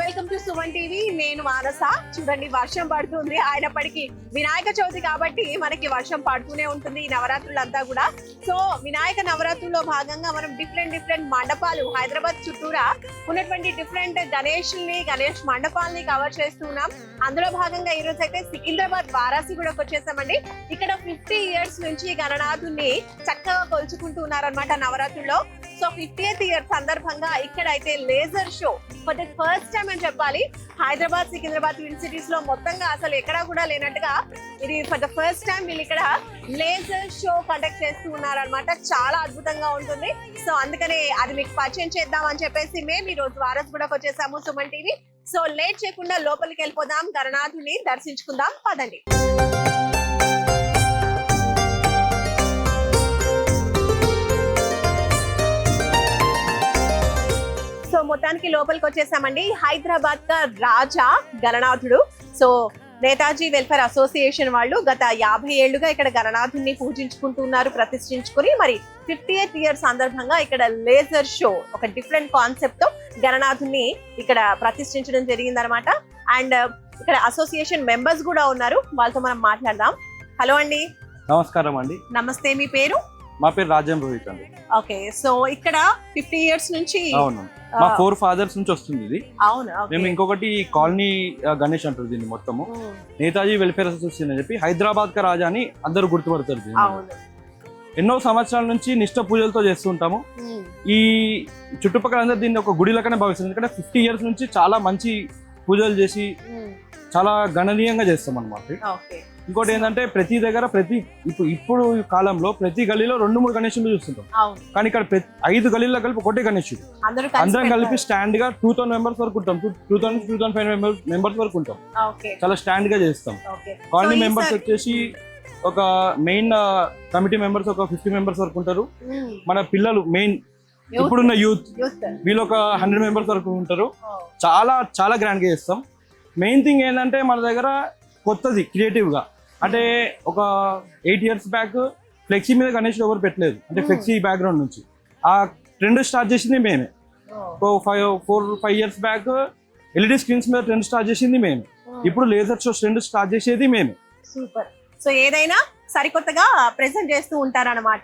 Welcome to Suman TV. నేను మానస చూడండి వర్షం పడుతుంది. అయినప్పటికీ వినాయక చవితి కాబట్టి మనకి వర్షం పడుతూనే ఉంటుంది ఈ నవరాత్రులంతా కూడా. సో వినాయక నవరాత్రుల్లో భాగంగా మనం డిఫరెంట్ డిఫరెంట్ మండపాలు హైదరాబాద్ చుట్టూరా ఉన్నటువంటి డిఫరెంట్ గణేష్ని గణేష్ మండపాలని కవర్ చేస్తున్నాం. అందులో భాగంగా ఈ రోజు అయితే సికింద్రాబాద్ వారాసి కూడా వచ్చేసామండి. ఇక్కడ ఫిఫ్టీ ఇయర్స్ నుంచి గణనాథుని చక్కగా కొలుచుకుంటూ ఉన్నారనమాట నవరాత్రుల్లో. సో ఫిఫ్టీయత్ ఇయర్ సందర్భంగా ఇక్కడ అయితే laser show. For the first time అని చెప్పాలి. హైదరాబాద్ సికింద్రాబాద్ ట్విన్ సిటీస్లో మొత్తంగా అసలు ఎక్కడా కూడా లేనట్టుగా ఇది ఫర్ ద ఫస్ట్ టైం వీళ్ళు ఇక్కడ లేజర్ షో కండక్ట్ చేస్తూ ఉన్నారనమాట చాలా అద్భుతంగా ఉంటుంది. సో అందుకనే అది మీకు పరిచయం చేద్దాం అని చెప్పేసి మేము ఈ రోజు వారస్ కూడా వచ్చేసాము సుమన్ టీవీ. సో లేట్ చేయకుండా లోపలికి వెళ్ళిపోదాం. గణనాథుని దర్శించుకుందాం. పదండి. మొత్తానికి లోపలికి వచ్చేసామండి. హైదరాబాద్ కా రాజా గణనాథుడు. సో నేతాజీ వెల్ఫేర్ అసోసియేషన్ వాళ్ళు గత యాభై ఏళ్ళుగా ఇక్కడ గణనాథుని పూజించుకుంటున్నారు ప్రతిష్ఠించుకుని మరి ఫిఫ్టీ ఎయిత్ ఇయర్ సందర్భంగా ఇక్కడ లేజర్ షో ఒక డిఫరెంట్ కాన్సెప్ట్తో గణనాథుని ఇక్కడ ప్రతిష్ఠించడం జరిగిందనమాట అండ్ ఇక్కడ అసోసియేషన్ మెంబర్స్ కూడా ఉన్నారు. వాళ్ళతో మనం మాట్లాడదాం. హలో అండి. నమస్కారం అండి. నమస్తే మీ పేరు? మా పేరు రాజ్యం రోహిత్ అండి. ఓకే సో ఇక్కడ ఫిఫ్టీ ఇయర్స్ నుంచి అవును. మా ఫోర్ ఫాదర్స్ నుంచి వస్తుంది ఇది. అవును. మేము ఇంకొకటి కాలనీ గణేష్ అంటారు దీన్ని మొత్తము. నేతాజీ వెల్ఫేర్ అసోసియేషన్ అని చెప్పి హైదరాబాద్ కా రాజా అని అందరూ గుర్తుపడతారు దీన్ని. ఎన్నో సంవత్సరాల నుంచి నిష్ట పూజలతో చేస్తూ ఉంటాము. ఉమ్, ఈ చుట్టుపక్కల అందరూ దీన్ని ఒక గుడి లెక్కనే భావిస్తారు. ఎందుకంటే ఫిఫ్టీ ఇయర్స్ నుంచి చాలా మంచి పూజలు చేసి చాలా గణనీయంగా చేస్తాం అనమాట ఇంకోటి ఏంటంటే ప్రతి దగ్గర ప్రతి ఇప్పుడు ఇప్పుడు ఈ కాలంలో ప్రతి గలీలో రెండు మూడు గణేషులు చూస్తుంటాం. కానీ ఇక్కడ ఐదు గలీల్లో కలిపి ఒకటే గణేషుడు. అందరూ కలిపి. స్టాండ్గా టూ థౌసండ్ మెంబర్స్ వరకు ఉంటాం. Two thousand two thousand five members వరకు ఉంటాం. చాలా స్టాండ్గా చేస్తాం కాలనీ మెంబర్స్ వచ్చేసి ఒక మెయిన్ కమిటీ మెంబర్స్ ఒక ఫిఫ్టీ మెంబర్స్ వరకు ఉంటారు. మన పిల్లలు మెయిన్. ఇప్పుడున్న యూత్. వీళ్ళు ఒక హండ్రెడ్ మెంబర్స్ వరకు ఉంటారు. Oh, చాలా చాలా గ్రాండ్గా చేస్తాం. మెయిన్ థింగ్ ఏంటంటే మన దగ్గర కొత్తది క్రియేటివ్గా. అంటే ఒక ఎయిట్ ఇయర్స్ బ్యాక్ ఫ్లెక్సీ మీద గణేష్ ఎవరు పెట్టలేదు. అంటే Hmm. ఫ్లెక్సీ బ్యాక్గ్రౌండ్ నుంచి. ఆ ట్రెండ్ స్టార్ట్ చేసింది మేమే. ఒక five four five years back LED screens మీద ట్రెండ్ స్టార్ట్ చేసింది మేము. Oh. ఇప్పుడు లేజర్ షో ట్రెండ్ స్టార్ట్ చేసేది మేము. సూపర్ సో ఏదైనా సరికొత్తగా ప్రెజెంట్ చేస్తూ ఉంటారన్నమాట.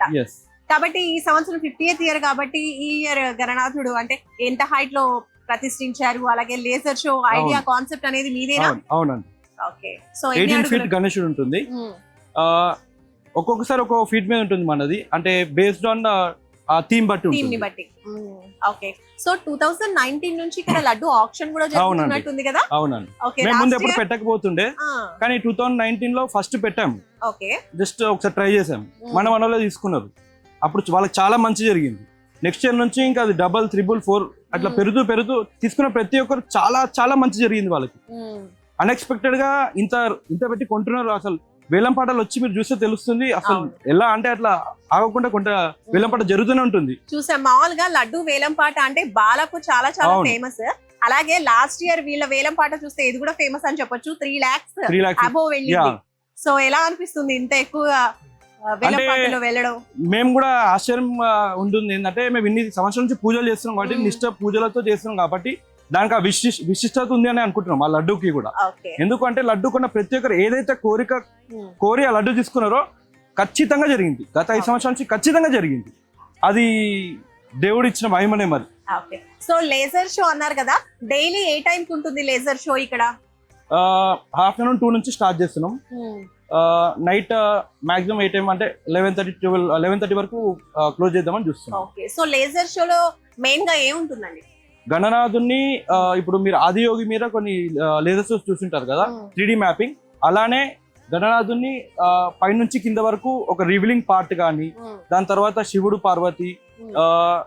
కాబట్టి ఈ సంవత్సరం ఫిఫ్టీ ఇయర్ కాబట్టి ఈ ఇయర్ గణనాథుడు అంటే ఎంత హైట్లో ప్రతిష్ఠించారు? అలాగే లేజర్ షో ఐడియా కాన్సెప్ట్ అనేది మీదేనా? అవును అవునండి. ఓకే. సో ఎయిటీన్ ఫీట్ గణేశుడు ఉంటుంది. ఆ, ఒక్కొక్కసారి ఒక్కొక్క ఫీట్ మీద ఉంటుంది మనది. అంటే బేస్డ్ ఆన్ ఆ థీమ్ బట్టి టీమ్ని బట్టి. Okay so two thousand nineteen నుంచి ఇక్కడ లడ్డు ఆప్షన్ కూడా. జరుగుతున్నట్టుంది కదా? అవునండి. మేము ముందు ఎప్పుడు పెట్టకపోతుండే కానీ టూ థౌసండ్ నైన్టీన్లో ఫస్ట్ పెట్టాం ఓకే జస్ట్ ఒకసారి ట్రై చేసాం మన మనలో తీసుకున్నారు. అప్పుడు వాళ్ళకి చాలా మంచి జరిగింది. నెక్స్ట్ ఇయర్ నుంచి ఇంకా అది డబల్ త్రిబుల్ ఫోర్ అట్లా. పెరుగుతూ పెరుగుతూ తీసుకున్న ప్రతి ఒక్కరు చాలా చాలా మంచి జరిగింది వాళ్ళకి. అన్ఎక్స్పెక్టెడ్గా ఇంత ఇంత పెట్టి కొంటున్నారు అసలు. వేలం పాటలు వచ్చి మీరు చూస్తే తెలుస్తుంది. అసలు. ఎలా అంటే అట్లా ఆగకుండా కొంట వేలం పాట జరుగుతూనే ఉంటుంది. చూసాం మామూలుగా లడ్డు వేలం పాట అంటే బాలకు చాలా చాలా. ఫేమస్ అలాగే లాస్ట్ ఇయర్ వీళ్ళ వేలం పాట చూస్తే ఇది కూడా ఫేమస్ అని చెప్పొచ్చు. త్రీ లాక్స్ త్రీ లాక్స్ అబో యా వెళ్ళింది సో ఎలా అనిపిస్తుంది ఇంత ఎక్కువ అంటే- మేము కూడా ఆశ్చర్యం ఉంటుంది. ఏంటంటే మేము ఇన్ని సంవత్సరాల నుంచి పూజలు చేస్తున్నాం కాబట్టి. నిష్ట పూజలతో చేస్తున్నాం కాబట్టి దానికి ఆ విశిష్ విశిష్టత ఉంది అని అనుకుంటున్నాం ఆ లడ్డూకి కూడా. ఎందుకంటే లడ్డు కొన్న ప్రతి ఒక్కరు ఏదైతే కోరిక కోరి ఆ లడ్డు తీసుకున్నారో ఖచ్చితంగా జరిగింది. గత ఐదు సంవత్సరాల నుంచి ఖచ్చితంగా జరిగింది. అది దేవుడు ఇచ్చిన మహిమనే మరి. సో లేజర్ షో అన్నారు కదా డైలీ ఏ టైం కి ఉంటుంది లేజర్ షో ఇక్కడ? ఆఫ్టర్నూన్ టూ నుంచి స్టార్ట్ చేస్తున్నాం. నైట్ మాక్సిమం ఏ టైం అంటే eleven thirty twelve eleven thirty వరకు క్లోజ్ చేద్దామని చూస్తున్నాం. ఓకే సో లేజర్ షోలో మెయిన్గా ఏముంటుందండి? గణనాథుని ఇప్పుడు మీరు ఆదియోగి మీద కొన్ని లేజర్ షోస్ చూస్తుంటారు కదా త్రీ డి మ్యాపింగ్ అలానే గణనాథుని పైనుంచి కింద వరకు ఒక రివిలింగ్ పార్ట్ కానీ దాని తర్వాత శివుడు పార్వతి ఆ,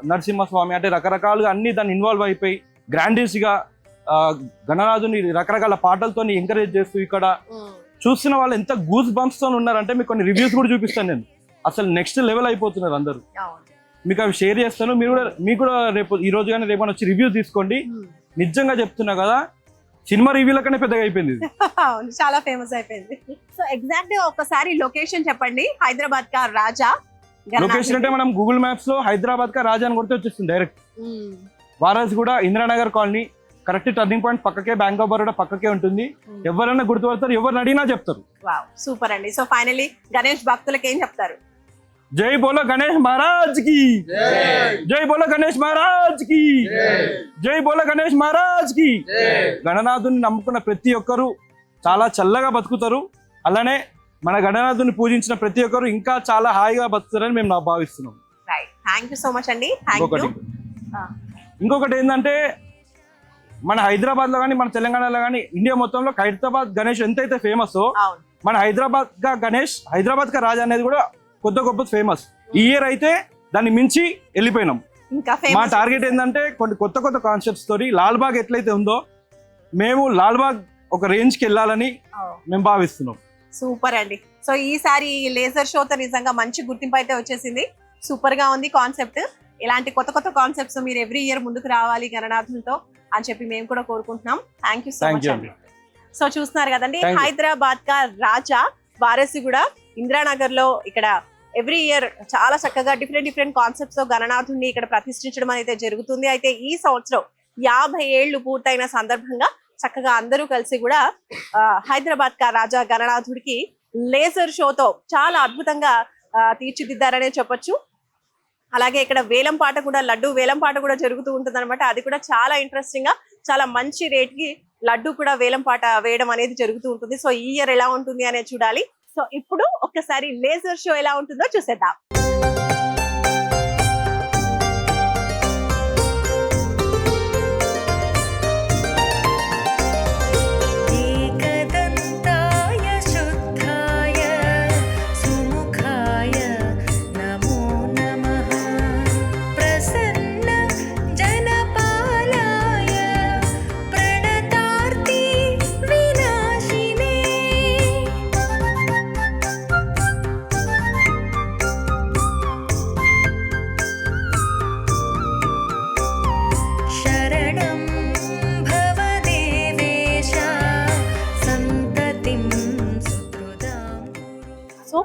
నరసింహస్వామి అంటే రకరకాలుగా అన్ని దాన్ని ఇన్వాల్వ్ అయిపోయి గ్రాండియస్గా గణనాథుని రకరకాల పాటలతో ఎంకరేజ్ చేస్తూ ఇక్కడ చూస్తున్న వాళ్ళు ఎంత గూస్ బంప్స్తో ఉన్నారంటే మీకు కొన్ని రివ్యూస్ కూడా చూపిస్తాను నేను. అసలు నెక్స్ట్ లెవెల్ అయిపోతున్నారు అందరూ. మీకు అవి షేర్ చేస్తాను. మీరు కూడా మీకు కూడా రేపు ఈ రోజు కానీ రేపు వచ్చి రివ్యూ తీసుకోండి. నిజంగా చెప్తున్నా కదా సినిమా రివ్యూల కన్నా పెద్దగా అయిపోయింది చాలా ఫేమస్ అయిపోయింది. సో ఎగ్జాక్ట్ ఒకసారి లొకేషన్ చెప్పండి. హైదరాబాద్ కా రాజా? లొకేషన్ అంటే మనం గూగుల్ మ్యాప్స్లో హైదరాబాద్ కా రాజా అని కొడితే వచ్చేస్తుంది డైరెక్ట్ మ్మ్. వారాస్ కూడా Indiranagar colony correct turning point పక్కకే బ్యాంక్ ఆఫ్ బరోడా పక్కకే ఉంటుంది. ఎవరైనా గుర్తుపడతారు ఎవరిని అడిగినా చెప్తారు. సూపర్ అండి. సో ఫైనలీ గణేష్ భక్తులకు ఏం చెప్తారు? జై బోలో గణేష్ మహారాజ్కి. జై బోలో గణేష్ మహారాజ్కి. జై బోలో గణేష్ మహారాజ్కి. గణనాథుని నమ్ముకున్న ప్రతి ఒక్కరు చాలా చల్లగా బతుకుతారు. అలానే మన గణనాథుని పూజించిన ప్రతి ఒక్కరు ఇంకా చాలా హాయిగా బతుకుతారని మేము భావిస్తున్నాం. థ్యాంక్ యూ సో మచ్ అండి. ఇంకొకటి ఏంటంటే మన హైదరాబాద్లో కానీ మన తెలంగాణలో కానీ ఇండియా మొత్తంలో హైదరాబాద్ గణేష్ ఎంతైతే ఫేమస్ మన హైదరాబాద్గా గణేష్ హైదరాబాద్ కా రాజా అనేది కూడా కొత్త గొప్ప ఫేమస్ ఈ ఇయర్ అయితే దాన్ని మించి వెళ్ళిపోయినాం. ఇంకా మా టార్గెట్ ఏంటంటే కొన్ని కొత్త కొత్త కాన్సెప్ట్స్ తోటి లాల్ బాగ్ ఎట్లయితే ఉందో మేము లాల్ బాగ్ ఒక రేంజ్కి వెళ్ళాలని మేము భావిస్తున్నాం. సూపర్ అండి. సో ఈసారి లేజర్ షోతో నిజంగా మంచి గుర్తింపు అయితే వచ్చేసింది. సూపర్గా ఉంది కాన్సెప్ట్ ఇలాంటి కొత్త కొత్త కాన్సెప్ట్స్ మీరు ఎవ్రీ ఇయర్ ముందుకు రావాలి గణనాథులతో. అని చెప్పి మేము కూడా కోరుకుంటున్నాం. Thank you so much so చూస్తున్నారు కదండి. హైదరాబాద్ కా రాజా వారసిగూడ ఇందిరానగర్లో ఇక్కడ ఎవ్రీ ఇయర్ చాలా చక్కగా డిఫరెంట్ డిఫరెంట్ కాన్సెప్ట్స్తో గణనాథుని ఇక్కడ ప్రతిష్ఠించడం అనేది జరుగుతుంది. అయితే ఈ సంవత్సరం యాభై ఏళ్ళు పూర్తయిన సందర్భంగా చక్కగా అందరూ కలిసి కూడా హైదరాబాద్ కా రాజా గణనాథుడికి లేజర్ షోతో చాలా అద్భుతంగా తీర్చిదిద్దారనే చెప్పొచ్చు. అలాగే ఇక్కడ వేలం పాట కూడా లడ్డు వేలం పాట కూడా జరుగుతూ ఉంటుంది అనమాట అది కూడా చాలా ఇంట్రెస్టింగ్గా చాలా మంచి రేట్కి లడ్డు కూడా వేలం పాట వేయడం అనేది జరుగుతూ ఉంటుంది. సో ఈ ఇయర్ ఎలా ఉంటుంది అనేది చూడాలి. సో ఇప్పుడు ఒక్కసారి లేజర్ షో ఎలా ఉంటుందో చూసేద్దాం.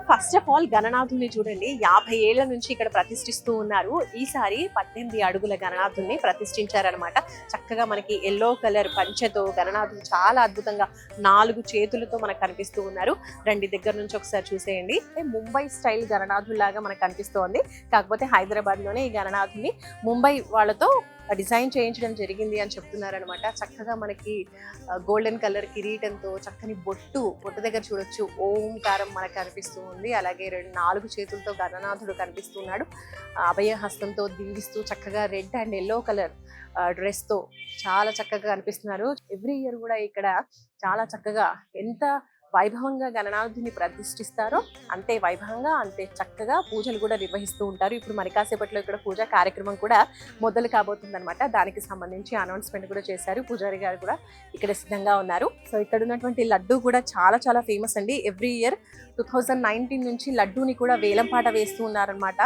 ఫస్ట్ ఆఫ్ ఆల్ గణనాథుల్ని చూడండి. యాభై ఏళ్ళ నుంచి ఇక్కడ ప్రతిష్ఠిస్తూ ఉన్నారు. ఈసారి పద్దెనిమిది అడుగుల గణనాథుల్ని ప్రతిష్ఠించారనమాట చక్కగా మనకి ఎల్లో కలర్ పంచెతో గణనాథులు చాలా అద్భుతంగా నాలుగు చేతులతో మనకు కనిపిస్తూ ఉన్నారు. రండి దగ్గర నుంచి ఒకసారి చూసేయండి. ముంబై స్టైల్ గణనాథుల్లాగా మనకు కనిపిస్తోంది. కాకపోతే హైదరాబాద్లోనే ఈ గణనాథుని ముంబై వాళ్ళతో డిజైన్ చేయించడం జరిగింది అని చెప్తున్నారనమాట. చక్కగా మనకి గోల్డెన్ కలర్ కిరీటంతో చక్కని బొట్టు బొట్టు దగ్గర చూడొచ్చు. ఓంకారం మనకు కనిపిస్తూ ఉంది. అలాగే రెండు నాలుగు చేతులతో గణనాథుడు కనిపిస్తున్నాడు అభయ హస్తంతో దింగిస్తూ చక్కగా రెడ్ అండ్ ఎల్లో కలర్ డ్రెస్తో చాలా చక్కగా కనిపిస్తున్నారు ఎవ్రీ ఇయర్ కూడా ఇక్కడ చాలా చక్కగా ఎంత వైభవంగా గణనాథుని ప్రతిష్ఠిస్తారో అంతే వైభవంగా అంతే చక్కగా పూజలు కూడా నిర్వహిస్తూ ఉంటారు. ఇప్పుడు మరి కాసేపట్లో ఇక్కడ పూజా కార్యక్రమం కూడా మొదలు కాబోతుంది అనమాట దానికి సంబంధించి అనౌన్స్మెంట్ కూడా చేశారు. పూజారి గారు కూడా ఇక్కడ సిద్ధంగా ఉన్నారు. సో ఇక్కడ ఉన్నటువంటి లడ్డు కూడా చాలా చాలా ఫేమస్ అండి. Every year two thousand nineteen నుంచి లడ్డూని కూడా వేలం పాట వేస్తూ ఉన్నారనమాట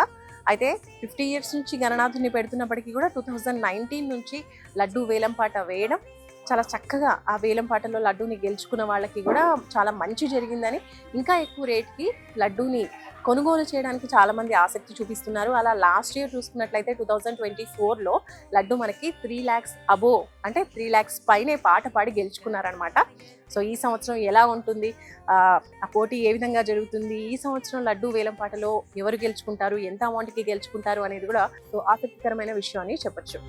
అయితే ఫిఫ్టీ ఇయర్స్ నుంచి గణనాథుని పెడుతున్నప్పటికీ కూడా టూ థౌజండ్ నైన్టీన్ నుంచి లడ్డు వేలం పాట వేయడం చాలా చక్కగా ఆ వేలం పాటలో లడ్డూని గెలుచుకున్న వాళ్ళకి కూడా చాలా మంచి జరిగిందని ఇంకా ఎక్కువ రేట్కి లడ్డూని కొనుగోలు చేయడానికి చాలా మంది ఆసక్తి చూపిస్తున్నారు. అలా లాస్ట్ ఇయర్ చూసుకున్నట్లయితే టూ థౌజండ్ ట్వంటీ ఫోర్లో లడ్డు మనకి త్రీ ల్యాక్స్ అబో అంటే త్రీ ల్యాక్స్ పైనే పాట పాడి గెలుచుకున్నారనమాట సో ఈ సంవత్సరం ఎలా ఉంటుంది? ఆ పోటీ ఏ విధంగా జరుగుతుంది? ఈ సంవత్సరం లడ్డు వేలం పాటలో ఎవరు గెలుచుకుంటారు? ఎంత అమౌంట్కి గెలుచుకుంటారు? అనేది కూడా సో ఆసక్తికరమైన విషయం అని చెప్పొచ్చు.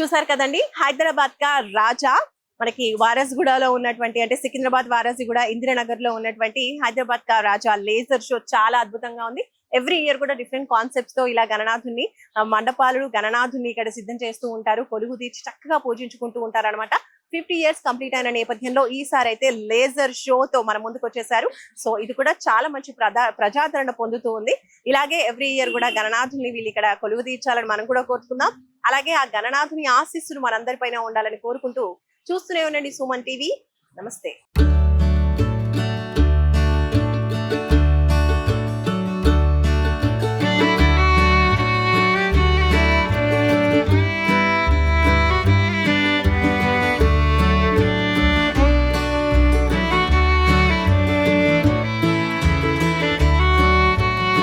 చూసారు కదండి? హైదరాబాద్ కా రాజా మనకి వారసుగూడలో ఉన్నటువంటి అంటే సికింద్రాబాద్ వారసుగూడ ఇందిరానగర్లో ఉన్నటువంటి హైదరాబాద్ కా రాజా లేజర్ షో చాలా అద్భుతంగా ఉంది. ఎవ్రీ ఇయర్ కూడా డిఫరెంట్ కాన్సెప్ట్స్తో ఇలా గణనాథుని మండపాలు గణనాథుని ఇక్కడ సిద్ధం చేస్తూ ఉంటారు. కొలుగు తీర్చి చక్కగా పూజించుకుంటూ ఉంటారు అనమాట ఫిఫ్టీ ఇయర్స్ కంప్లీట్ అయిన నేపథ్యంలో ఈసారి అయితే లేజర్ షో తో మన ముందుకు వచ్చేసారు. సో ఇది కూడా చాలా మంచి ప్రజాదరణ పొందుతూ ఉంది. ఇలాగే ఎవ్రీ ఇయర్ కూడా గణనాథుని వీళ్ళు ఇక్కడ కొలువు తీర్చాలని మనం కూడా కోరుకుందాం. అలాగే ఆ గణనాథుని ఆశీస్సులు మనందరిపైన ఉండాలని కోరుకుంటూ చూస్తూనే ఉండండి సుమన్ టీవీ. నమస్తే.